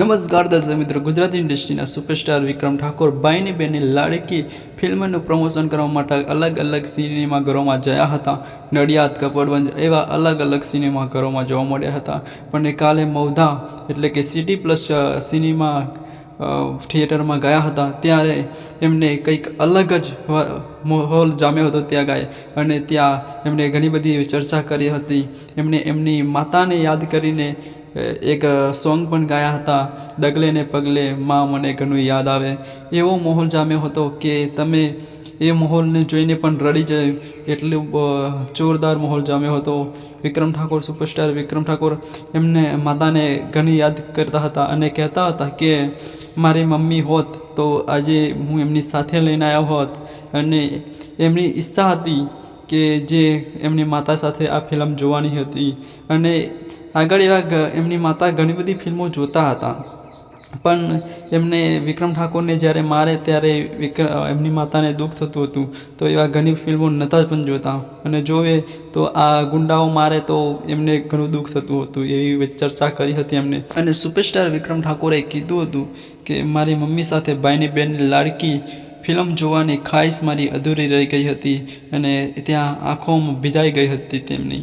નમસ્કાર દર્શક મિત્રો, ગુજરાતી ઇન્ડસ્ટ્રીના સુપરસ્ટાર વિક્રમ ઠાકોર બાઈની બેની લાડકી ફિલ્મનું પ્રમોશન કરવા માટે અલગ અલગ સિનેમાઘરોમાં ગયા હતા. નડિયાદ, કપડવંજ એવા અલગ અલગ સિનેમાઘરોમાં જોવા મળ્યા હતા. પણ કાલે મૌધા એટલે કે સિટી પ્લસ સિનેમા થિયેટરમાં ગયા હતા. ત્યારે એમને કંઈક અલગ જ માહોલ જામ્યો હતો ત્યાં ગાય. અને ત્યાં એમણે ઘણી બધી ચર્ચા કરી હતી. એમને એમની માતાને યાદ કરીને એક સોંગ પણ ગાયા હતા, ડગલે ને પગલે માં મને ઘણું યાદ આવે. એવો માહોલ જામ્યો હતો કે તમે એ માહોલને જોઈને પણ રડી જાય એટલું જોરદાર માહોલ જામ્યો હતો. વિક્રમ ઠાકોર સુપરસ્ટાર વિક્રમ ઠાકોર એમને માતાને ઘણી યાદ કરતા હતા અને કહેતા હતા કે, મારી મમ્મી હોત તો આજે હું એમની સાથે લઈને આવ્યો હોત. અને એમની ઈચ્છા હતી કે જે એમની માતા સાથે આ ફિલ્મ જોવાની હતી. અને આગળ એવા એમની માતા ઘણી બધી ફિલ્મો જોતા હતા. પણ એમને વિક્રમ ઠાકોરને જ્યારે મારે ત્યારે વિક્ર, એમની માતાને દુઃખ થતું હતું. તો એવા ઘણી ફિલ્મો નહોતા પણ જોતા. અને જોવે તો આ ગુંડાઓ મારે તો એમને ઘણું દુઃખ થતું હતું. એવી ચર્ચા કરી હતી એમને. અને સુપરસ્ટાર વિક્રમ ઠાકોરે કીધું હતું કે, મારી મમ્મી સાથે ભાઈની બેનની લાડકી ફિલ્મ જોવાની ખાઈશ મારી અધૂરી રહી ગઈ હતી અને ત્યાં આંખોમાં ભીજાઈ ગઈ હતી તેમની.